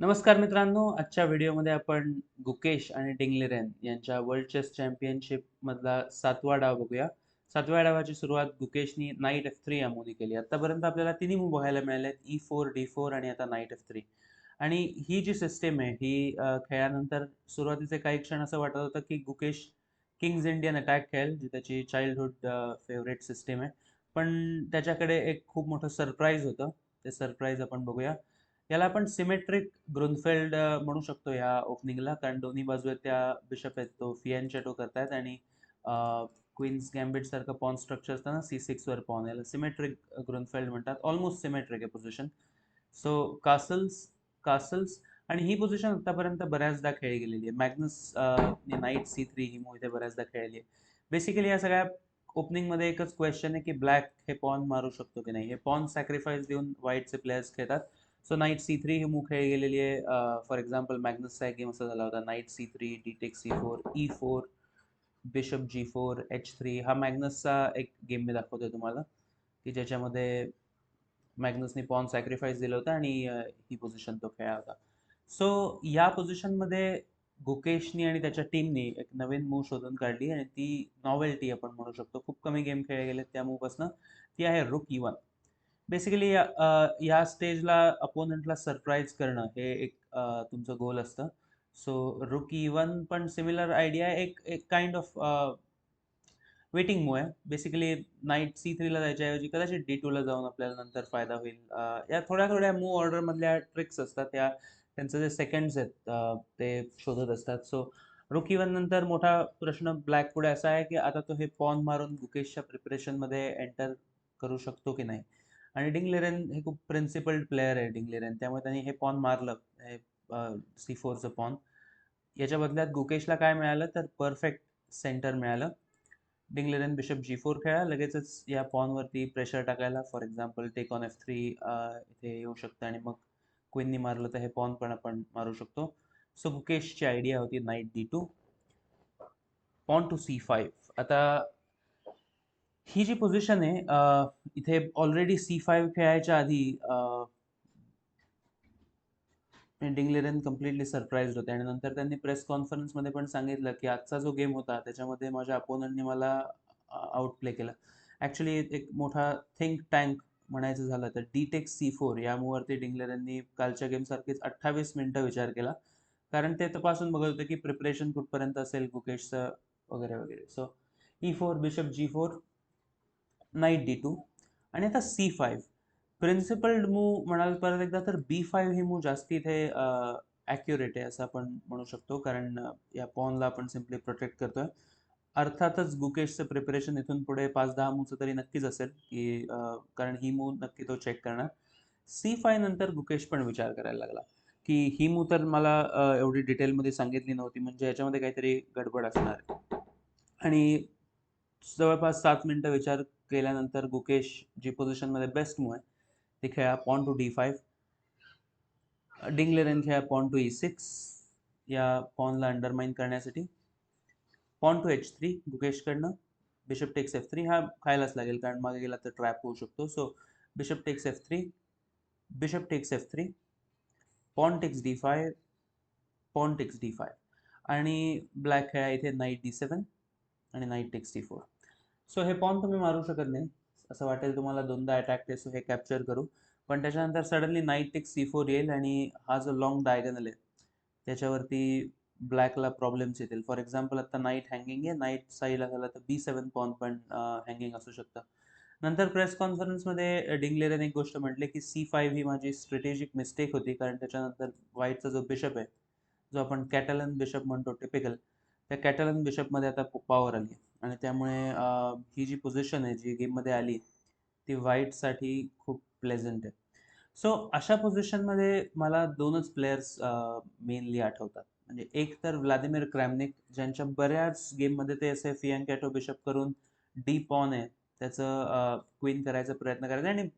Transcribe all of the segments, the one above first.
नमस्कार मित्रांनो आजच्या व्हिडिओमध्ये आपण गुकेश आणि डिंगलेरेन यांच्या वर्ल्ड चेस चॅम्पियनशिप मधला सातवा डाव बघूया. सातव्या डावाची सुरुवात गुकेशनी नाईट एफ थ्री या मुली केली. आतापर्यंत आपल्याला तिन्ही मूव बघायला मिळाले ई फोर डी फोर आणि आता नाईट एफ थ्री आणि ही जी सिस्टीम आहे ही खेळानंतर सुरुवातीचे काही क्षण असं वाटत होतं की गुकेश किंग्ज इंडियन अटॅक खेळेल जी त्याची चाइल्डहुड फेवरेट सिस्टीम आहे. पण त्याच्याकडे एक खूप मोठं सरप्राईज होतं. ते सरप्राईज आपण बघूया. याला आपण सिमेट्रिक ग्रुनफेल्ड म्हणू शकतो या ओपनिंगला कारण दोन्ही बाजूला त्या बिशप आहेत तो फियान चॅटो करतायत आणि क्वीन्स गॅम्बिट सारखं पॉन स्ट्रक्चर असताना सी सिक्सवर पॉन याला सिमेट्रिक ग्रुनफेल्ड म्हणतात. ऑलमोस्ट सिमेट्रिक आहे पोझिशन सो कासल्स कासल्स आणि ही पोझिशन आतापर्यंत बऱ्याचदा खेळली गेलेली आहे. मॅग्नस नाईट सी थ्री ही मूवी बऱ्याचदा खेळली आहे. बेसिकली या सगळ्या ओपनिंगमध्ये एकच क्वेश्चन आहे की ब्लॅक हे पॉन मारू शकतो की नाही? हे पॉन सॅक्रिफाईस देऊन व्हाईटचे प्लेयर्स खेळतात. सो नाईट सी थ्री ही मूव खेळली गेलेली आहे. फॉर एक्झाम्पल मॅग्नसचा एक गेम असा झाला होता. Knight c three d take c four e four bishop g four h three हा मॅग्नसचा एक गेम मी दाखवतोय तुम्हाला की ज्याच्यामध्ये मॅग्नसने पॉन सॅक्रिफाईस दिलं होतं आणि ही पोझिशन तो खेळला होता. सो या पोझिशनमध्ये गुकेशनी आणि त्याच्या टीमनी एक नवीन मूव शोधून काढली आणि ती नॉवेल्टी आपण म्हणू शकतो. खूप कमी गेम खेळले गेले त्या मूवपासनं ती आहे रुक इवन e बेसिकली या स्टेजला अपोनंटला सरप्राईज करणं हे एक तुमचं गोल असतं. सो रुक इवन पण सिमिलर आयडिया एक एक काइंड ऑफ वेटिंग मूव आहे. बेसिकली नाईट सी थ्रीला जायच्याऐवजी कदाचित डी टूला जाऊन आपल्याला नंतर फायदा होईल. या थोड्या थोड्या मूव ऑर्डरमधल्या ट्रिक्स असतात. त्या त्यांचं जे सेकंड्स आहेत ते शोधत असतात. सो रुक इवन नंतर मोठा प्रश्न ब्लॅक पुढे असा आहे की आता तो हे पॉन मारून गुकेशच्या प्रिपरेशनमध्ये एंटर करू शकतो की नाही? आणि डिंगलेरन हे खूप प्रिन्सिपल्ड प्लेअर आहे डिंगलेरन. त्यामुळे त्यांनी हे पॉन मारलं हे सी फोरचं पॉन याच्या बदल्यात गुकेशला काय मिळालं? तर परफेक्ट सेंटर मिळालं. डिंगलेरन बिशप जी फोर खेळा लगेचच या पॉनवरती प्रेशर टाकायला. For example take on f three इथे येऊ शकतं आणि मग क्वीननी मारलं तर हे पॉन पण आपण मारू शकतो. सो गुकेशची आयडिया होती knight d two pawn to c five आता ही जी पोझिशन आहे इथे ऑलरेडी सी फाईव्ह खेळायच्या आधी डिंगलेरन कम्प्लिटली सरप्राईज होते. आणि नंतर त्यांनी प्रेस कॉन्फरन्समध्ये पण सांगितलं की आजचा जो गेम होता त्याच्यामध्ये माझ्या अपोनंटने मला आउट प्ले केला. ॲक्च्युली एक मोठा थिंक टँक म्हणायचं झालं तर डी टेक सी फोर या मूवरती डिंगलेरांनी कालच्या गेमसारखीच अठ्ठावीस मिनटं विचार केला. कारण ते तपासून बघत होते की प्रिपरेशन कुठपर्यंत असेल गुकेशचं वगैरे वगैरे. So e four bishop g four knight d two आणि आता सी फाईव्ह. प्रिन्सिपल्ड मूव म्हणाल परत एकदा तर बी फाईव्ह ही मूव जास्त इथे ॲक्युरेट आहे असं आपण म्हणू शकतो. कारण या पॉनला आपण सिम्पली प्रोटेक्ट करतोय. अर्थातच गुकेशचं प्रिपरेशन इथून पुढे पाच दहा मूवचं तरी नक्कीच असेल की कारण ही मूव नक्की तो चेक करणार. सी फाय नंतर गुकेश पण विचार करायला लागला. की ही मूव तर मला एवढी डिटेलमध्ये सांगितली नव्हती. म्हणजे याच्यामध्ये काहीतरी गडबड असणार आणि जवळपास सात मिनटं विचार केल्यानंतर गुकेश जी पोझिशनमध्ये बेस्ट मूव आहे ती खेळा pawn to d five Ding Liren खेळा पॉन टू ई सिक्स या पॉनला अंडरमाइन करण्यासाठी पॉन टू एच थ्री गुकेशकडनं. बिशप टेक्स एफ थ्री हा खायलाच लागेल कारण मागे गेला तर ट्रॅप होऊ शकतो. So bishop takes f three bishop takes f three pawn takes d five pawn takes d five आणि ब्लॅक खेळा इथे नाईट डी सेवन आणि knight takes d four so हे पॉन तुम्ही मारू शकत नाही. असं वाटेल तुम्हाला दोनदा अटॅक टेस्ट हे कॅप्चर करू. पण त्याच्यानंतर suddenly knight takes c four येईल आणि हा जो लॉंग डायगनल आहे त्याच्यावरती ब्लॅकला प्रॉब्लेम्स येतील. फॉर एक्झाम्पल आता नाईट हँगिंग आहे. नाईट साईला झाला तर बी सेवन पॉन पण हँगिंग असू शकतं. नंतर प्रेस कॉन्फरन्समध्ये डिंगलेरन एक गोष्ट म्हटले की सी फाईव्ह ही माझी स्ट्रॅटेजिक मिस्टेक होती. कारण त्याच्यानंतर व्हाईटचा जो बिशप आहे जो आपण कॅटलन बिशप म्हणतो टिपिकल त्या कॅटलन बिशपमध्ये आता पॉवर आली आहे. आणि त्यामुळे ही जी पोझिशन आहे जी गेममध्ये आली ती व्हाईटसाठी खूप प्लेझंट आहे. सो अशा पोझिशनमध्ये मला दोनच प्लेयर्स मेनली आठवतात. म्हणजे एक तर व्लादिमीर क्रॅमनिक ज्यांच्या बऱ्याच गेममध्ये ते असे फियन कॅटो बिशप करून डी पॉन आहे. त्याचं क्वीन करायचा प्रयत्न करायचा आणि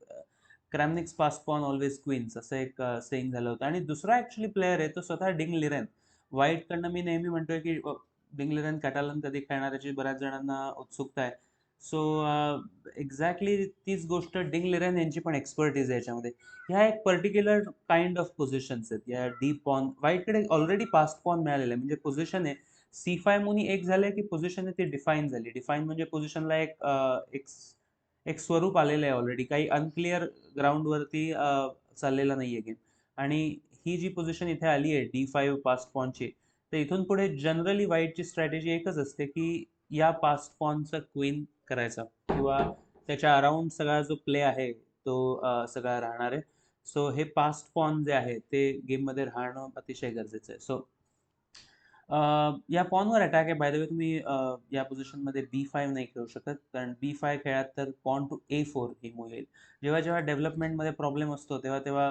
Kramnik's pass pawn always queens असं एक सेईंग झालं होतं. आणि दुसरा ॲक्च्युली प्लेयर आहे तो स्वतः डिंग लिरेन व्हाईटकडनं मी नेहमी म्हणतोय की डिंग लिरेन कॅटालन कधी खेळणार याची बऱ्याच जणांना उत्सुकता आहे. सो एक्झॅक्टली uh, तीच गोष्ट डिंग लिरन यांची पण एक्सपर्टीज आहे याच्यामध्ये. ह्या एक पर्टिक्युलर काइंड ऑफ पोझिशन्स आहेत. या डीप पॉन वाईटकडे ऑलरेडी पास्ट पॉन मिळालेलं आहे. म्हणजे पोझिशन आहे. सी फाय मुनी एक झालं की पोझिशन आहे ती डिफाईन झाली. डिफाईन म्हणजे पोझिशनला एक uh, एक एक स्वरूप आलेलं आहे ऑलरेडी काही अनक्लिअर ग्राउंडवरती uh, चाललेला नाही आहे गेम आणि ही जी पोझिशन इथे आली आहे डी फाईव्ह पास्ट पॉनची तर इथून पुढे जनरली व्हाईटची स्ट्रॅटेजी एकच असते की या पास्ट पॉनचा क्वीन करायचा किंवा त्याच्या अराउंड सगळा जो प्ले आहे तो सगळा राहणार आहे. सो हे पास्ट पॉन जे आहे ते गेममध्ये राहणं अतिशय गरजेचं आहे. सो या पॉनवर अटॅक आहे. बाय द वे तुम्ही या पोझिशनमध्ये बी फाईव्ह नाही खेळू शकत. कारण बी फाय खेळात तर पॉन टू ए फोर ही मूव्ह येईल. जेव्हा जेव्हा डेव्हलपमेंटमध्ये प्रॉब्लेम असतो तेव्हा तेव्हा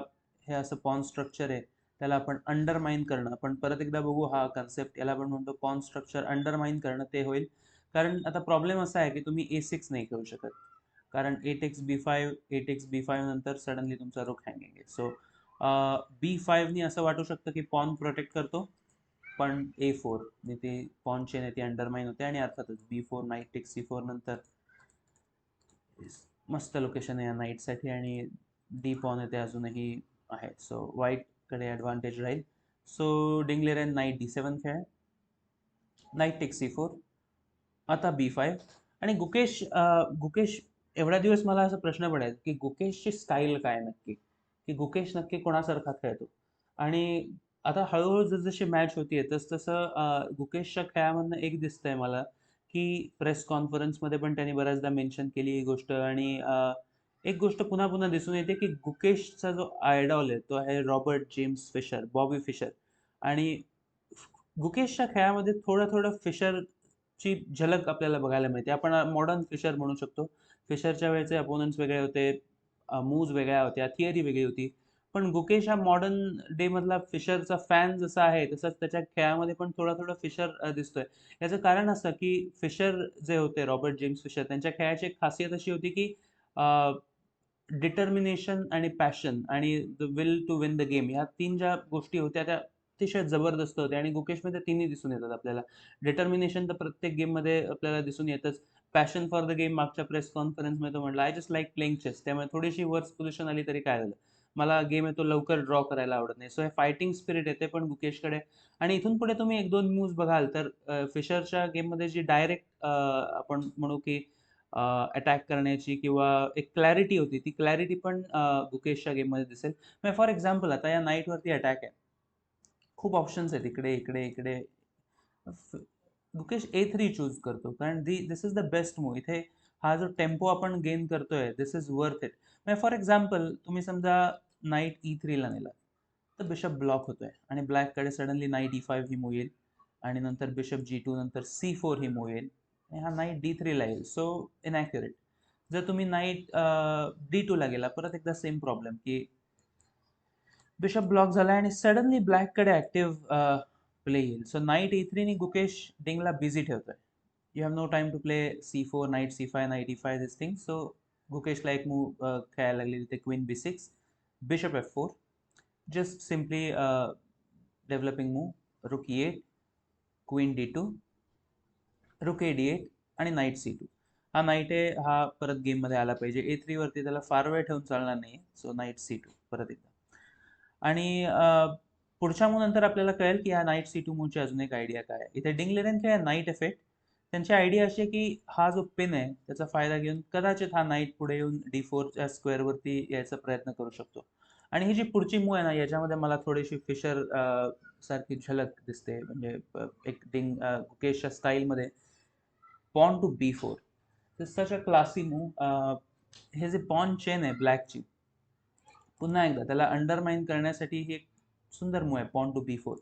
हे असं पॉन स्ट्रक्चर आहे. त्याला आपण अंडरमाइन करणं. आपण परत एकदा बघू हा कन्सेप्ट याला आपण म्हणतो पॉन स्ट्रक्चर अंडरमाइन करणं ते होईल. कारण आता प्रॉब्लेम असा आहे की तुम्ही ए सिक्स नाही करू शकत. कारण eight x b five eight x b five नंतर सडनली तुमचा रोख हँगिंग आहे. सो बी फाईव्हनी असं वाटू शकतं की पॉन प्रोटेक्ट करतो. पण ए फोर ती पॉन चेन आहे ती अंडरमाइन होते आणि अर्थातच b four knight takes c four नंतर मस्त लोकेशन आहे या नाईटसाठी आणि डी पॉन आहे ते अजूनही आहे सो वाईट कडे ॲडव्हान्टेज राहील. So Ding Liren knight d seven खेळ नाईट टेक सी फोर आता बी फाय आणि गुकेश गुकेश एवढ्या दिवस मला असा प्रश्न पडायचा की गुकेशची स्टाईल काय नक्की? की गुकेश नक्की कोणासारखा खेळतो? आणि आता हळूहळू जसजशी मॅच होतीये तस तसं गुकेशच्या खेळामधनं एक दिसतंय मला की प्रेस कॉन्फरन्समध्ये पण त्यांनी बऱ्याचदा मेन्शन केली ही गोष्ट आणि एक गोष्ट पुन्हा पुन्हा दिसून येते की गुकेशचा जो आयडॉल आहे तो आहे Robert James Fischer Bobby Fischer. आणि गुकेशच्या खेळामध्ये थोडं थोडं फिशरची झलक आपल्याला बघायला मिळते. आपण मॉडर्न फिशर म्हणू शकतो. फिशरच्या वेळेचे अपोनंट्स वेगळे होते मूव्ज वेगळ्या होत्या थिअरी वेगळी होती. पण गुकेश हा मॉडर्न डेमधला फिशरचा फॅन जसा आहे तसंच त्याच्या खेळामध्ये पण थोडा थोडा फिशर दिसतोय. याचं कारण असं की फिशर जे होते रॉबर्ट जेम्स फिशर त्यांच्या खेळाची एक खासियत अशी होती की डिटर्मिनेशन आणि पॅशन आणि the will to win the game ह्या तीन ज्या गोष्टी होत्या त्या अतिशय जबरदस्त होत्या आणि गुकेशमध्ये तिन्ही दिसून येतात आपल्याला. डिटर्मिनेशन तर प्रत्येक गेममध्ये आपल्याला दिसून येतच. पॅशन फॉर द गेम मागच्या प्रेस कॉन्फरन्समध्ये तो म्हटलं I just like playing chess त्यामुळे थोडीशी वर्स पोझिशन आली तरी काय झालं? मला गेम आहे तो लवकर ड्रॉ करायला आवडत नाही. सो हे फायटिंग स्पिरिट येते पण गुकेशकडे. आणि इथून पुढे तुम्ही एक दोन मूव्ज बघाल तर फिशरच्या गेममध्ये जी डायरेक्ट आपण म्हणू की अटॅक करण्याची किंवा एक क्लॅरिटी होती. ती क्लॅरिटी पण गुकेशच्या गेममध्ये दिसेल. म्हणजे फॉर एक्झाम्पल आता या नाईटवरती अटॅक आहे. खूप ऑप्शन्स आहेत. इकडे इकडे इकडे. गुकेश ए थ्री चूज करतो. कारण the this is the best move इथे हा जो टेम्पो आपण गेन करतोय दिस इज वर्थ इट. म्हणजे फॉर एक्झाम्पल तुम्ही समजा नाईट ई थ्रीला नेला तर बिशप ब्लॉक होतोय. आणि ब्लॅककडे सडनली नाईट ई फाईव्ह ही मूव येईल. आणि नंतर बिशप जी टू नंतर सी फोर ही मूव येईल. हा नाईट डी थ्रीला येईल. सो इनॅक्युरेट जर तुम्ही नाईट डी टूला गेला परत एकदा सेम प्रॉब्लेम की बिशप ब्लॉक झाला आणि सडनली ब्लॅककडे ॲक्टिव्ह प्ले येईल. सो नाईट ए थ्रीनी गुकेश डिंगला बिझी ठेवतोय. You have no time to play c four knight c five knight e five this thing so गुकेशला एक मूव खेळायला लागली तिथे queen b six bishop f four just simply developing move rook e eight queen d two rook a d eight आणि knight C two हा knight ए हा परत गेममध्ये आला पाहिजे. ए थ्रीवरती त्याला फार वेळ ठेवून चालणार नाही सो नाईट सी टू परत एकदा. आणि पुढच्या मूव नंतर आपल्याला कळेल की हा नाईट सी टू मूवची अजून एक आयडिया काय इथे डिंग लेरेनच्या नाईट इफेक्ट त्यांची आयडिया अशी आहे की हा जो पिन आहे त्याचा फायदा घेऊन कदाचित हा नाईट पुढे येऊन डी फोरच्या स्क्वेअरवरती यायचा प्रयत्न करू शकतो. आणि ही जी पुढची मूव आहे ना याच्यामध्ये मला थोडीशी फिशर सारखी झलक दिसते. म्हणजे एक डिंग गुकेशच्या स्टाईलमध्ये pawn two b four a classy move. Uh, हे जे पॉन चेन आहे ब्लॅकची पुन्हा एकदा त्याला अंडरमाइन करण्यासाठी ही एक सुंदर मूव आहे पॉन टू बी फोर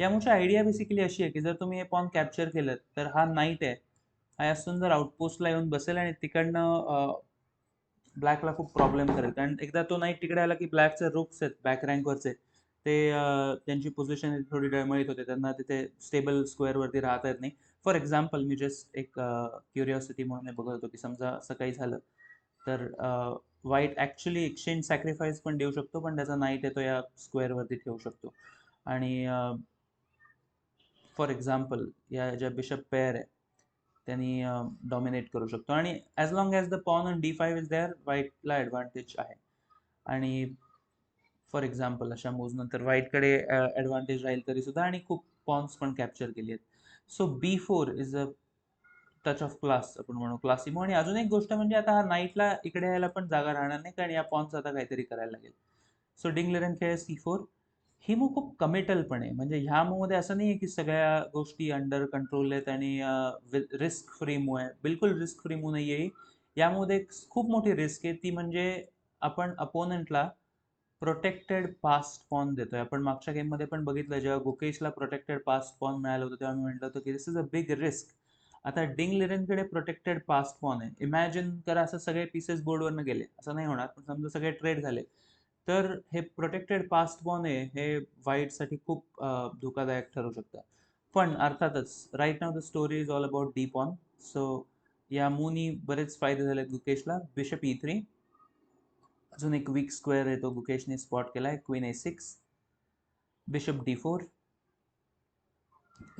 या मूवची आयडिया बेसिकली अशी आहे की जर तुम्ही हे पॉन कॅप्चर केलं तर हा नाईट आहे. हा या सुंदर आउटपोस्टला येऊन बसेल आणि तिकडनं uh, ब्लॅकला खूप प्रॉब्लेम करेल. कारण एकदा तो नाईट तिकडे आला की ब्लॅकचे रुक्स आहेत बॅक रँकवरचे ते uh, त्यांची पोझिशन थोडी डळमळीत होते त्यांना तिथे स्टेबल स्क्वेअरवरती राहता येत नाही. फॉर एक्झाम्पल मी जस्ट एक क्युरिओसिटी म्हणून बघत होतो की समजा असं काही झालं तर वाईट ॲक्च्युली एक्सचेंज सॅक्रिफाईस पण देऊ शकतो पण त्याचा नाईट आहे तो या स्क्वेअरवरती ठेवू शकतो. आणि फॉर एक्झाम्पल या ज्या बिशप पेअर आहे त्यांनी डॉमिनेट करू शकतो. आणि as long as the pawn on d five is there वाईटला advantage आहे. आणि फॉर एक्झाम्पल अशा मूव्ज नंतर व्हाईटकडे ॲडव्हान्टेज राहील तरी सुद्धा आणि खूप पॉन्स पण कॅप्चर केली आहेत. So b four is a touch of class आपण म्हणू क्लासिमो आणि अजून एक गोष्ट म्हणजे आता हा नाईटला इकडे यायला पण जागा राहणार नाही कारण या पॉन्स आता काहीतरी करायला लागेल. सो डिंगलेरन खेळ सी फोर ही मूव खूप कमिटल पण आहे. म्हणजे ह्या मूवमध्ये असं नाही आहे की सगळ्या गोष्टी अंडर कंट्रोल आहेत आणि रिस्क फ्री मूव आहे. बिलकुल रिस्क फ्री मूव नाही आहे यामध्ये एक खूप मोठी रिस्क आहे. ती म्हणजे आपण अपोनंटला प्रोटेक्टेड पास्ट पॉन देतोय. आपण मागच्या गेममध्ये पण बघितलं जेव्हा गुकेशला प्रोटेक्टेड पास्ट पॉन मिळालं होतं तेव्हा मी म्हटलं होतं की this is a big risk आता डिंग लिरेनकडे प्रोटेक्टेड पास्ट पॉन आहे. इमॅजिन करा असं सगळे पीसेस बोर्डवरनं गेले. असं नाही होणार पण समजा सगळे ट्रेड झाले. तर हे प्रोटेक्टेड पास्ट पॉन आहे हे व्हाईटसाठी खूप धोकादायक ठरू शकतं. पण अर्थातच right now the story is all about d pawn so या मूनी बरेच फायदे झालेत गुकेशला. बिशप ई थ्री अजून एक वीक स्क्वेअर येतो गुकेशने स्पॉट केला आहे queen a six bishop d four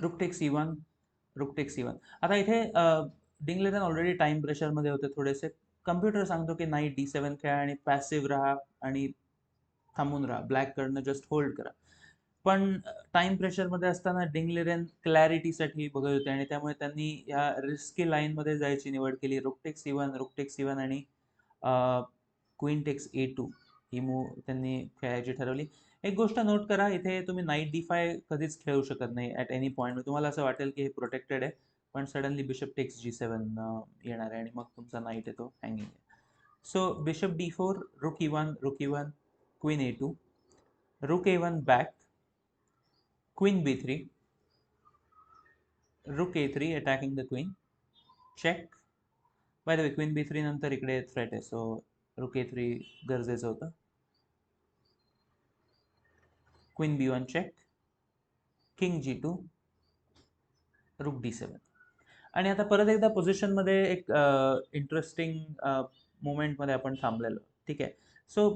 rook take c one rook take c one आता इथे डिंगलेटन ऑलरेडी टाइम प्रेशरमध्ये होते थोडेसे. कम्प्युटर सांगतो की नाही डी सेवन खेळा आणि पॅसिव्ह राहा आणि थांबून राहा. ब्लॅककडनं जस्ट होल्ड करा. पण टाइम प्रेशरमध्ये असताना डिंगलेरेन क्लॅरिटीसाठी बघत होते आणि त्यामुळे त्यांनी या रिस्की लाईनमध्ये जायची निवड केली. Rook takes e one c one आणि क्वीन टेक्स ए टू ही मूव खेळायची ठरवली. एक गोष्ट नोट करा इथे तुम्ही नाईट डी फाय कधीच खेळू शकत नाही ॲट एनी पॉईंट तुम्हाला असं वाटेल की हे प्रोटेक्टेड आहे पण suddenly bishop takes g seven येणार आहे आणि मग तुमचा नाईट येतो hanging so bishop d four rook e one rook e one queen a2, rook a1 back, queen b3, rook a3 attacking the queen, check. By the way, queen b3 नंतर इकडे threat आहे so rook E three गरजेचं होतं. Queen b one check king g two rook d seven आणि आता परत एकदा पोझिशनमध्ये एक इंटरेस्टिंग मुवमेंटमध्ये आपण थांबलेलो. ठीक आहे. सो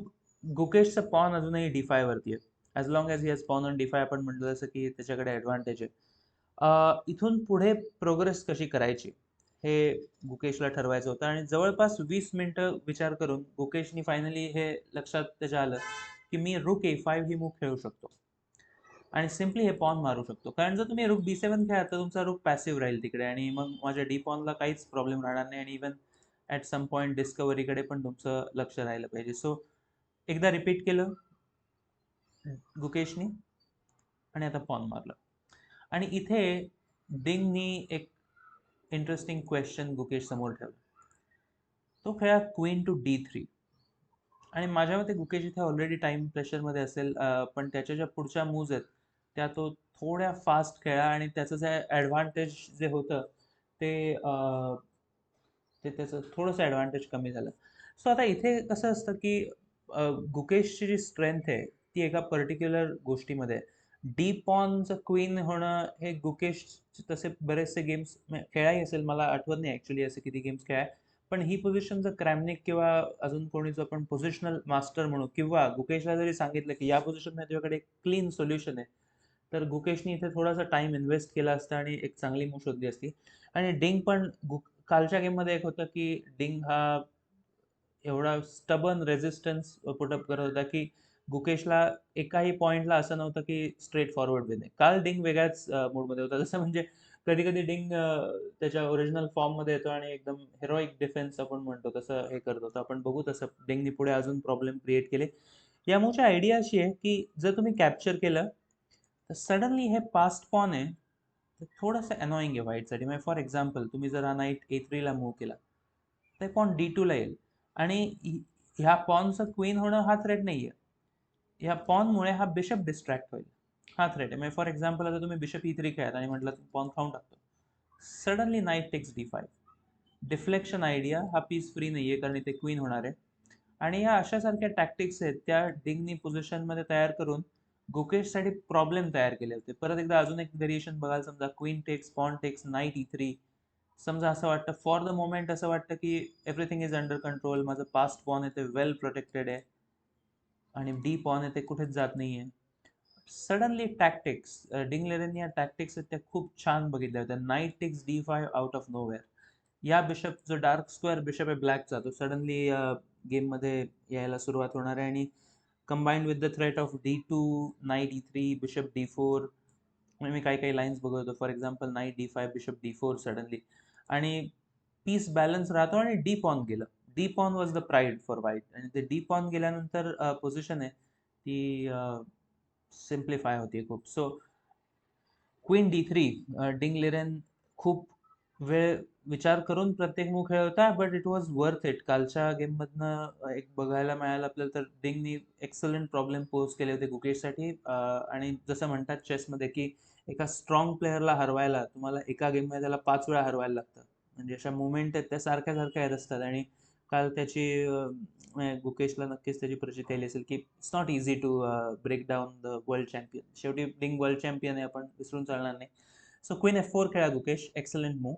गुकेशचं पॉन अजूनही डी फाय वरती आहे. As long as he has pawn on d five आपण म्हटलं जसं की त्याच्याकडे ॲडव्हान्टेज आहे. इथून पुढे प्रोग्रेस कशी करायची? हे गुकेशला ठरवायचं होतं. आणि जवळपास वीस मिनटं विचार करून गुकेशनी फायनली हे लक्षात त्याच्या आलं की मी रुक ए फाईव्ह ही मूव खेळू शकतो. आणि सिम्पली हे पॉन मारू शकतो. कारण जर तुम्ही रुक बी सेवन खेळा तर तुमचा रुक पॅसिव्ह राहील तिकडे. आणि मग माझ्या डी पॉनला काहीच प्रॉब्लेम राहणार नाही. आणि इवन ॲट सम पॉईंट डिस्कवरीकडे पण तुमचं लक्ष राहिलं पाहिजे. सो एकदा रिपीट केलं गुकेशनी आणि आता पॉन मारलं. आणि इथे डिंगनी एक इंटरेस्टिंग क्वेश्चन गुकेश समोर ठेवला. तो खेळा क्वीन टू डी थ्री आणि माझ्या मते गुकेश इथे ऑलरेडी टाइम प्रेशरमध्ये असेल पण त्याच्या ज्या पुढच्या मूव्ज आहेत त्या तो थोड्या फास्ट खेळा आणि त्याचं जे ॲडव्हान्टेज जे होतं ते ते त्याचं थोडंसं ॲडव्हान्टेज कमी झालं. सो आता इथे कसं असतं की गुकेशची जी स्ट्रेंथ आहे ती एका पर्टिक्युलर गोष्टीमध्ये आहे. डी पॉनचं क्वीन होणं हे गुकेश तसे बरेचसे गेम्स खेळाही असेल मला आठवत नाही ॲक्च्युली असे किती गेम्स खेळाय. पण ही पोझिशन जर क्रॅमनिक किंवा अजून कोणी जो आपण पोझिशनल मास्टर म्हणू किंवा गुकेशला जरी सांगितलं की या पोझिशनमध्ये तुझ्याकडे क्लीन सोल्युशन आहे तर गुकेशनी इथे थोडासा टाइम इन्व्हेस्ट केला असता आणि एक चांगली मूव शोधली असती. आणि डिंग पण गु कालच्या गेममध्ये एक होतं की डिंग हा एवढा स्टबन रेझिस्टन्स पुटअप करत होता की गुकेशला एकाही पॉईंटला असं नव्हतं की स्ट्रेट फॉरवर्ड विने काल डिंग वेगळ्याच मूडमध्ये होता. जसं म्हणजे कधी कधी डिंग त्याच्या ओरिजिनल फॉर्ममध्ये येतो आणि एकदम हिरोईक डिफेन्स आपण म्हणतो तसं हे करत होतं. आपण बघू तसं डिंगनी पुढे अजून प्रॉब्लेम क्रिएट केले. या मूळची आयडिया अशी आहे की जर तुम्ही कॅप्चर केलं तर सडनली हे पास्ट पॉन आहे तर थोडंसं अनॉईंग आहे व्हाईटसाठी म्हणजे फॉर एक्झाम्पल तुम्ही जर हा नाईट ए थ्रीला मूव्ह केला तर पॉन डी टूला येईल. आणि ह्या पॉनचं क्वीन होणं हा थ्रेट नाही आहे ह्या पॉनमुळे हा बिशप डिस्ट्रॅक्ट होईल. हा थ्रेट आहे. म्हणजे फॉर एक्झाम्पल आता तुम्ही बिशप ई थ्री खेळात आणि म्हटलं तुम्ही पॉन खाऊन टाकतो. Suddenly knight takes d five deflection idea हा पीस फ्री नाही आहे कारण इथे क्वीन होणार आहे. आणि या अशासारख्या टॅक्टिक्स आहेत त्या डिग्नी पोझिशनमध्ये तयार करून गुकेशसाठी प्रॉब्लेम तयार केले होते. परत एकदा अजून एक व्हेरिएशन बघायला समजा queen takes pawn takes knight e three समजा असं वाटतं फॉर द मोमेंट असं वाटतं की एव्हरीथिंग इज अंडर कंट्रोल माझं पास्ट पॉन आहे ते वेल प्रोटेक्टेड आहे. आणि डी पॉन आहे ते कुठेच जात नाही आहे सडनली टॅक्टिक्स डिंगलेरन या टॅक्टिक्स आहेत त्या खूप छान बघितल्या होत्या. Knight takes D five out of nowhere या बिशप जो डार्क स्क्वेअर बिशप आहे ब्लॅकचा तो सडनली गेममध्ये यायला सुरुवात होणार आहे. आणि combined with the threat of d two knight d three bishop d four मी काही काही लाईन्स बघत होतो. For example knight d five bishop d four suddenly आणि पीस बॅलन्स राहतो आणि डीप ऑन गेलं. D pawn was the pride for white आणि ते डी पॉन गेल्यानंतर पोझिशन आहे ती सिम्प्लिफाय होती खूप. So queen d three Ding Liren खूप वेळ विचार करून प्रत्येक move खेळवता but it was worth it कालच्या गेममधनं एक बघायला मिळालं आपल्याला तर डिंगनी एक्सलंट प्रॉब्लेम पोज केले होते गुकेशसाठी. आणि जसं म्हणतात चेसमध्ये की एका स्ट्रॉंग प्लेअरला हरवायला तुम्हाला एका गेममध्ये त्याला पाच वेळा हरवायला लागतं. म्हणजे अशा मुवमेंट आहेत त्या सारख्या सारख्या येत असतात आणि काल त्याची गुकेशला नक्कीच त्याची प्रचिती आली असेल की it's not easy to break down the world champion शेवटी बिंग वर्ल्ड चॅम्पियन आहे आपण विसरून चालणार नाही. सो क्वीन एफ फोर खेळा गुकेश एक्सलंट मूव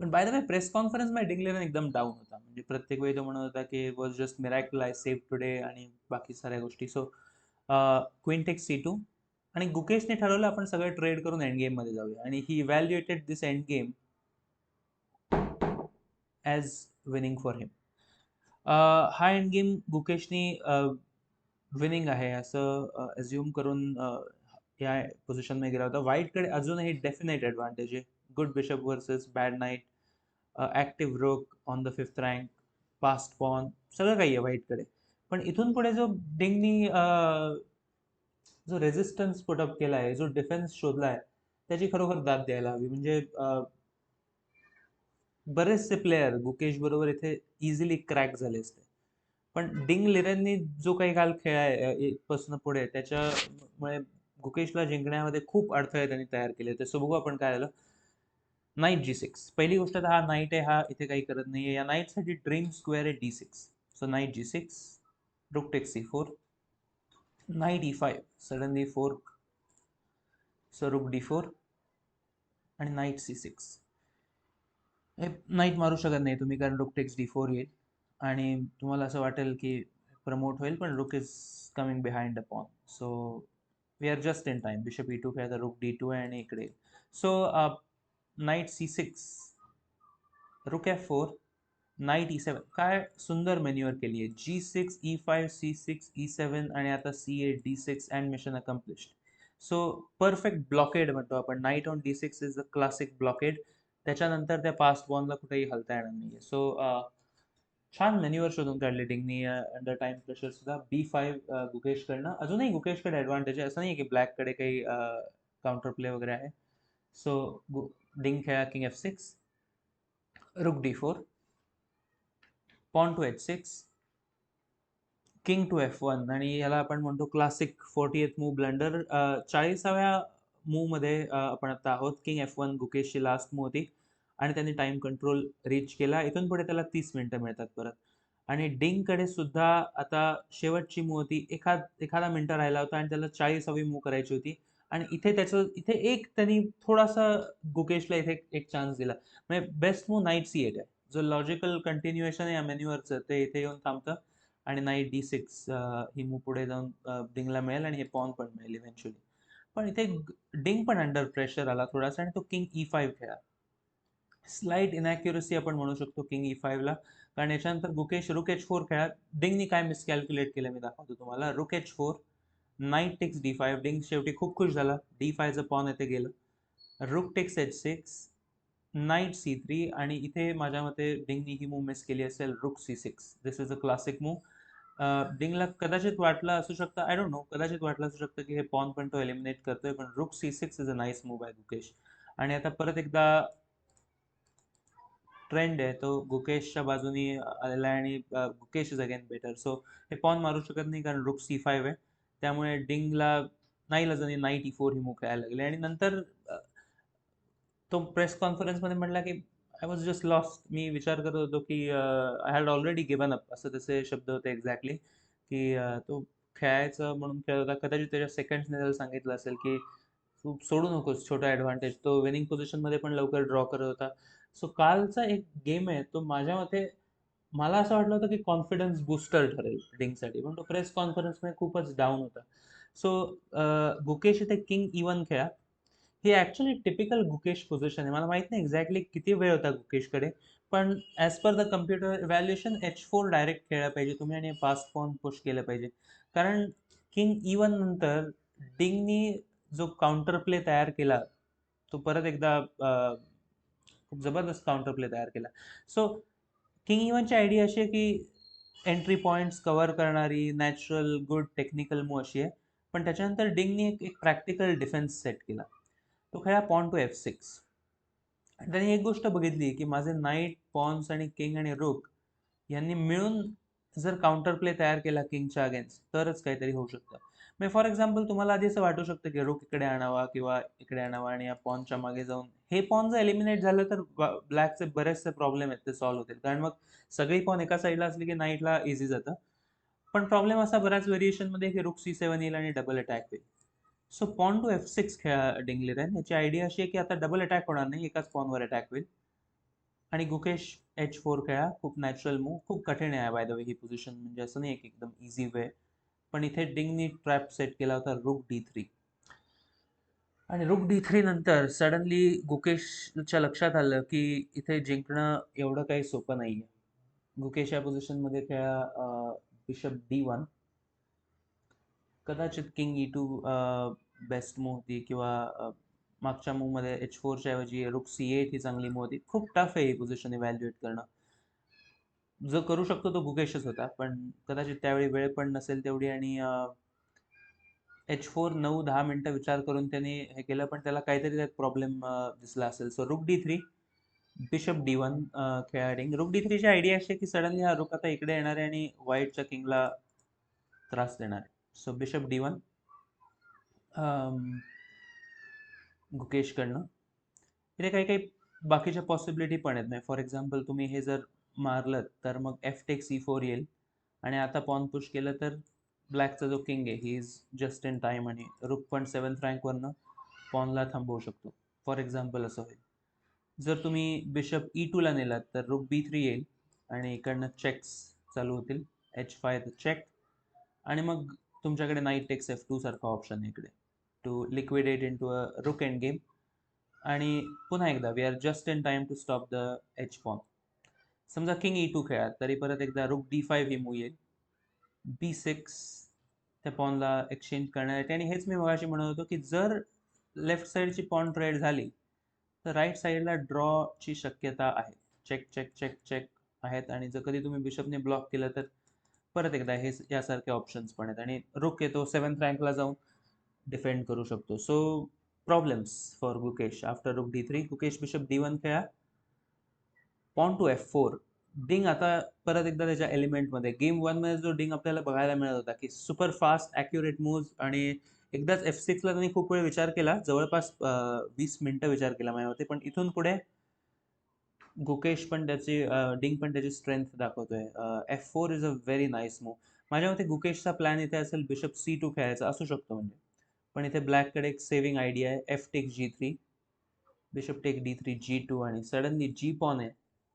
पण बाय द वे प्रेस कॉन्फरन्समध्ये डिंगलेरन एकदम डाऊन होता. म्हणजे प्रत्येक वेळी तो म्हणत होता की was just miracle I save today आणि बाकी साऱ्या गोष्टी. So queen take c two आणि गुकेशने ठरवलं आपण सगळं ट्रेड करून एंड गेममध्ये जाऊया. आणि he evaluated this end game as winning for him हा एंड गेम गुकेशनी uh, विनिंग आहे. असं uh, एज्युम करून uh, या पोझिशनमध्ये गेला होता. वाईटकडे अजूनही डेफिनेट ॲडव्हान्टेज आहे. Good bishop versus bad knight active rook on the fifth rank passed pawn सगळं काही आहे व्हाईटकडे पण इथून पुढे जो डिंगनी जो रेझिस्टन्स पुटअप केला आहे जो डिफेन्स शोधला आहे त्याची खरोखर दाद द्यायला हवी. म्हणजे बरेचसे प्लेयर गुकेश बरोबर इथे इझिली क्रॅक झाले असते. पण डिंग लिरेननी जो काही काल खेळायपासून पुढे त्याच्यामुळे गुकेशला जिंकण्यामध्ये खूप अडथळे त्यांनी तयार केले होते. सो बघू आपण काय आलं नाईट जी सिक्स पहिली गोष्ट तर हा नाईट आहे हा इथे काही करत नाही आहे या नाईटसाठी ड्रीम स्क्वेअर आहे d six so knight g six rook take c four knight e five suddenly four so rook d four आणि नाईट सी सिक्स नाईट मारू शकत नाही तुम्ही, कारण रुक टेक्स डी फोर येईल. आणि तुम्हाला की प्रमोट होईल rook is coming behind a pawn so we are just in time bishop e two खेळता रुक डी टू आहे आणि इकडे so knight c six rook f four knight e seven काय सुंदर मेन्युअर केली आहे. G six e five c six e seven आता c eight d six and mission accomplished so perfect blockade म्हणतो आपण. On d six is a classic blockade त्याच्यानंतर त्या past वॉनला कुठेही हलता येणार नाही सो छान मेन्युअर शोधून काढले डिंगनी अंडर टाइम प्रेशर सुद्धा. बी फाईव्ह गुकेशकडनं. अजूनही गुकेशकडे ॲडव्हान्टेज आहे. असं नाही की ब्लॅककडे काही काउंटर प्ले वगैरे आहे. सो डिंग खेळा king f six rook d four pawn to h six king to f one आणि याला आपण म्हणतो classic fortieth move blunder चाळीसाव्या मूवमध्ये आपण आता आहोत. किंग एफ वन गुकेशची लास्ट मूव होती. आणि त्यांनी टाइम कंट्रोल रीच केला. इथून पुढे त्याला तीस मिनटं मिळतात परत. आणि डिंगकडे सुद्धा आता शेवटची मूव होती. एखाद एखादा मिनटं राहिला होता आणि त्याला चाळीसावी मूव करायची होती. आणि इथे त्याचं इथे एक त्यांनी थोडासा गुकेशला इथे एक चान्स दिला. म्हणजे best move knight c eight आहे जो लॉजिकल कंटिन्युएशन आहे या मेन्युअरचं ते इथे येऊन थांबतं. आणि नाईट डी सिक्स ही मूव पुढे जाऊन डिंगला मिळेल आणि हे पॉन पण मिळेल इव्हेंच्युअली पण इथे डिंग पण अंडर प्रेशर आला थोडासा आणि तो किंग ई फाईव्ह खेळा. स्लाईट इनॅक्युरसी आपण म्हणू शकतो किंग ई फाईव्हला कारण याच्यानंतर गुकेश रुक एच फोर खेळा. डिंगनी काय मिसकॅल्क्युलेट केलं मी दाखवतो तुम्हाला. Rook h four knight takes d five Ding शेवटी खूप खुश झाला. डी फायचं पॉन येथे गेलं. Rook takes h six knight c three आणि इथे माझ्या मते डिंगनी ही मूव मिस केली असेल. Rook c six this is a classic move डिंगला कदाचित वाटलं असू शकतं. आय डोंट नो कदाचित वाटलं असू शकतं की हे पॉन पण तो एलिमिनेट करतोय पण rook c six is a nice move आहे गुकेश आणि आता परत एकदा ट्रेंड आहे. तो गुकेशच्या बाजूनी आलेला आहे आणि Gukesh is again better so हे पॉन मारू शकत नाही कारण रुक सी फाईव्ह आहे. त्यामुळे डिंगला नाही लजनी नाईट ई फोर ही मूव खेळायला लागले. आणि नंतर तो प्रेस कॉन्फरन्समध्ये म्हटला की आय वॉज जस्ट लॉस्ट मी विचार करत होतो की I had already given up असं तसे शब्द होते एक्झॅक्टली की तो खेळायचं म्हणून खेळत होता. कदाचित त्याच्या सेकंड्सने त्याला सांगितलं असेल की तू सोडू नकोस छोटा ॲडव्हान्टेज तो विनिंग पोझिशनमध्ये पण लवकर ड्रॉ करत होता. सो कालचा एक गेम आहे तो माझ्या मते मला असं वाटलं होतं की कॉन्फिडन्स बुस्टर ठरेल डिंगसाठी पण तो प्रेस कॉन्फरन्समध्ये खूपच डाऊन होता. सो गुकेश इथे किंग इवन खेळा. He actually typical Gukesh position आहे. मला माहीत नाही एक्झॅक्टली किती वेळ होता गुकेशकडे पण as per the computer valuation h four direct खेळला पाहिजे तुम्ही आणि पास पॉन पुश केलं पाहिजे. कारण किंग इवन नंतर डिंगनी जो काउंटर प्ले तयार केला तो परत एकदा खूप जबरदस्त काउंटर प्ले तयार केला. सो किंग इवनची आयडिया अशी आहे की एंट्री पॉईंट्स कव्हर करणारी नॅचरल गुड टेक्निकल मूव अशी आहे. पण त्याच्यानंतर डिंगनी एक एक प्रॅक्टिकल डिफेन्स सेट केला. तो खेळा पॉन टू एफ सिक्स आणि त्याने एक गोष्ट बघितली की माझे नाईट पॉन्स आणि किंग आणि रुक यांनी मिळून जर काउंटर प्ले तयार केला किंगच्या अगेन्स्ट तरच काहीतरी होऊ शकतं. म्हणजे फॉर एक्झाम्पल तुम्हाला आधी असं वाटू शकतं की रुक इकडे आणावा किंवा इकडे आणावा आणि या पॉनच्या मागे जाऊन हे पॉन जर एलिमिनेट झालं तर ब्लॅकचे बरेचसे प्रॉब्लेम आहेत ते सॉल्व्ह होतील. कारण मग सगळी पॉन एका साईडला असली की नाईटला इझी जातं. पण प्रॉब्लेम असा बऱ्याच व्हेरिएशनमध्ये की रुक सी सेवन येईल आणि डबल अटॅक होईल. So pawn to f six खेळा डिंगलिरन याची आयडिया अशी आहे की आता डबल अटॅक होणार नाही एकाच पॉनवर अटॅक होईल. आणि गुकेश एच फोर खेळा खूप नॅचरल मूव खूप कठीण आहे बाय द वे ही पोझिशन म्हणजे असं नाही की एकदम इझी वे पण इथे डिंगनी ट्रॅप सेट केला होता रुक डी थ्री आणि रुक डी थ्री नंतर सडनली गुकेशच्या लक्षात आलं की इथे जिंकणं एवढं काही सोपं नाही आहे गुकेश या पोझिशनमध्ये खेळा बिशप डी वन कदाचित king e two best move होती किंवा मागच्या मूवमध्ये एच फोरच्या ऐवजी रुक सी एट ही चांगली मूव होती. खूप टफ आहे ही पोझिशन इव्हॅल्युएट करणं. जो करू शकतो तो भुकेशच होता पण कदाचित त्यावेळी वेळ पण नसेल तेवढी आणि एच फोर नऊ दहा मिनटं विचार करून त्यांनी हे केलं पण त्याला काहीतरी त्यात प्रॉब्लेम दिसला असेल. So rook d three bishop d one खेळाडिंग. Rook d थ्रीची idea अशी आहे की सडनली हा रुक आता इकडे येणार आहे आणि व्हाईटच्या किंगला त्रास देणार आहे. सो बिशप डी वन गुकेशकडनं इथे काही काही बाकीच्या पॉसिबिलिटी पण आहेत. नाही फॉर एक्झाम्पल तुम्ही हे जर मारलं तर मग एफ टेक सी फोर येईल. आणि आता पॉन पुश केलं तर ब्लॅकचा जो किंग आहे he is just in time आणि रुक पण सेवन्थ रँकवरनं पॉनला थांबवू शकतो. फॉर एक्झाम्पल असं होईल. जर तुम्ही बिशप ई टूला नेलात तर रुक बी थ्री येईल. आणि इकडनं चेक्स चालू होतील. एच फाय चेक आणि मग तुमच्याकडे नाईट टेक्स एफ टू सारखा ऑप्शन आहे इकडे. To liquidate in to a rook end game आणि पुन्हा एकदा we are just in time to stop the h pawn समजा किंग ई टू खेळात तरी परत एकदा रुक डी फाईव्ह ही मूव येईल. बी सिक्स त्या पॉनला एक्सचेंज करण्यासाठी आणि हेच मी मगाशी म्हणत होतो की जर लेफ्ट साईडची पॉन ट्रेड झाली तर राईट साईडला ड्रॉची शक्यता आहे. चेक चेक चेक चेक आहेत. आणि जर कधी तुम्ही बिशपने ब्लॉक केलं तर परत एकदा हे यासारखे ऑप्शन्स पण आहेत. आणि रुक येतो सेवन्थ रँकला जाऊन डिफेंड करू शकतो. So problems for Gukesh after rook d three Gukesh bishop d one खेळा. Pawn to f four Ding आता परत एकदा त्याच्या एलिमेंटमध्ये गेम वनमध्ये जो डिंग आपल्याला बघायला मिळत होता की सुपर फास्ट ॲक्युरेट मूव्ज आणि एकदाच एफ सिक्सला त्यांनी खूप वेळ विचार केला. जवळपास वीस मिनटं विचार केला माझ्या मते पण इथून पुढे गुकेश पण त्याची डिंग पण त्याची स्ट्रेंथ दाखवतोय. F four is a very nice move माझ्या मते गुकेशचा प्लॅन इथे असेल बिशप सी टू खेळायचा असू शकतो म्हणजे. पण इथे ब्लॅककडे एक सेविंग आयडिया आहे. F take g three bishop take d three g two आणि सडनली जी पॉन आहे.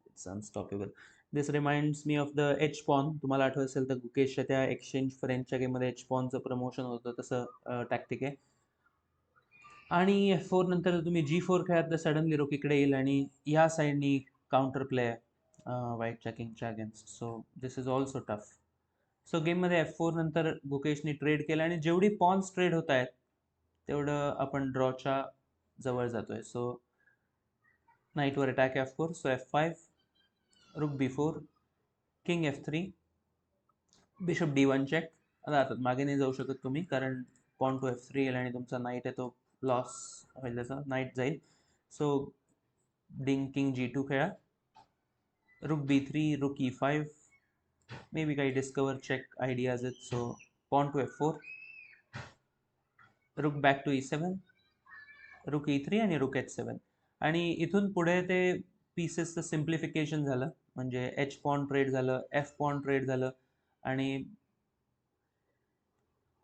It's unstoppable this reminds me of the h pawn तुम्हाला आठवत असेल तर गुकेशच्या त्या एक्सचेंज फ्रेंडच्या गेममध्ये एच पॉनचं प्रमोशन होतं तसं टॅक्टिक आहे. आणि एफ फोर नंतर तुम्ही जी फोर खेळात तर सडनली रोक इकडे येईल आणि या साईडनी counter play white चॅकिंगच्या against so this is also tough so गेममध्ये एफ फोर नंतर गुकेशनी ट्रेड केलं आणि जेवढी पॉन्स ट्रेड होत आहेत तेवढं आपण ड्रॉच्या जवळ जातोय. So नाईटवर attack f four so f five rook b four king f three bishop d one check आता आता मागे नाही जाऊ शकत तुम्ही कारण पॉन टू एफ थ्री येईल आणि तुमचा नाईट आहे तो लॉस होईल त्याचा नाईट जाईल. So Ding king g two खेळा. Rook b three rook e five maybe काही डिस्कवर चेक आयडियाज आहेत so pawn to f four rook back to e seven rook e three आणि रुक एच सेवन आणि इथून पुढे ते पीसेसचं सिम्प्लिफिकेशन झालं. म्हणजे एच पॉन ट्रेड झालं एफ पॉन ट्रेड झालं. आणि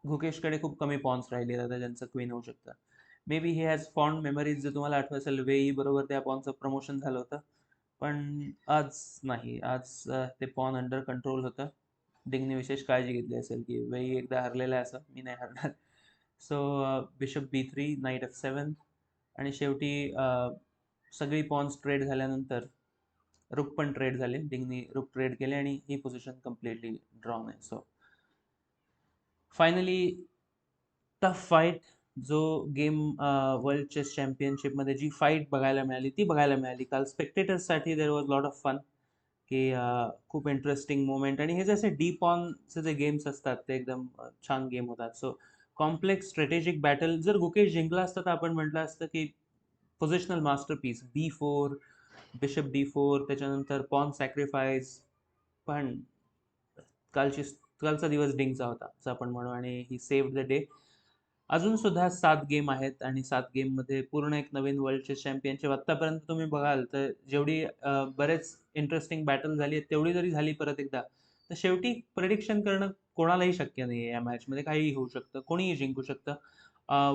घुकेशकडे खूप कमी पॉन्स राहिले आता ज्यांचं क्वीन होऊ शकतं. मे बी हे हॅज फॉन्ड मेमरीज जर तुम्हाला आठवत असेल वेई बरोबर त्या पॉनचं प्रमोशन झालं होतं. पण आज नाही आज ते पॉन अंडर कंट्रोल होतं. डिंगने विशेष काळजी घेतली असेल की वेई एकदा हरलेला आहे असं मी नाही हरणार. So bishop B three knight F seven आणि शेवटी सगळी पॉन्स ट्रेड झाल्यानंतर रुक पण ट्रेड झाले. डिंगनी रुक ट्रेड केले आणि ही पोझिशन कम्प्लिटली ड्रॉंग आहे. सो फायनली टफ फाईट जो गेम वर्ल्ड चेस चॅम्पियनशिपमध्ये जी फाईट बघायला मिळाली ती बघायला मिळाली. काल स्पेक्टेटर्ससाठी there was lot of fun की खूप इंटरेस्टिंग मोमेंट आणि हे जसे डीप ऑनचे जे गेम्स असतात ते एकदम छान गेम होतात. सो कॉम्प्लेक्स स्ट्रॅटेजिक बॅटल जर गुकेश जिंकला असतं तर आपण म्हटलं असतं की positional masterpiece B four bishop D four त्याच्यानंतर पॉन सॅक्रिफाईस पण कालची कालचा दिवस डिंगचा होता असं आपण म्हणू. आणि ही सेव्ह द डे अजून सुद्धा सात गेम आहेत आणि सात गेममध्ये पूर्ण एक नवीन वर्ल्ड चेस चॅम्पियनशिप आत्तापर्यंत तुम्ही बघाल तर जेवढी बरेच इंटरेस्टिंग बॅटल झाली आहे तेवढी जरी झाली परत एकदा तर शेवटी प्रेडिक्शन करणं कोणालाही शक्य नाही आहे या मॅचमध्ये काहीही होऊ शकतं कोणीही जिंकू शकतं.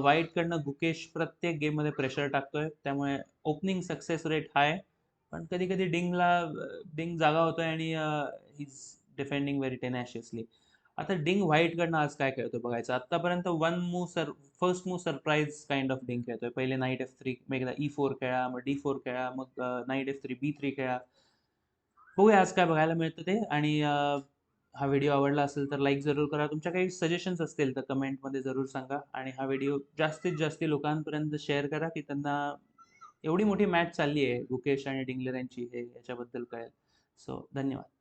वाईटकडनं गुकेश प्रत्येक गेममध्ये प्रेशर टाकतोय त्यामुळे ओपनिंग सक्सेस रेट हाय पण कधी कधी डिंगला डिंग जागा होतोय आणि इज डिफेंडिंग व्हेरी टेनॅशियसली आता डिंग व्हाईटकडनं आज काय खेळतोय बघायचं. आतापर्यंत one move sir first move surprise kind of Ding खेळतोय. पहिले नाईट एफ थ्री मग एकदा e ई फोर खेळा मग डी फोर खेळा मग knight F three B three खेळा. बघूया आज काय बघायला मिळतं ते. आणि हा व्हिडिओ आवडला असेल तर लाईक जरूर करा. तुमच्या काही सजेशन्स असतील तर कमेंटमध्ये जरूर सांगा. आणि हा व्हिडिओ जास्तीत जास्त लोकांपर्यंत शेअर करा की त्यांना एवढी मोठी मॅच चालली आहे. गुकेश आणि डिंगलर यांची हे याच्याबद्दल कळेल. सो धन्यवाद.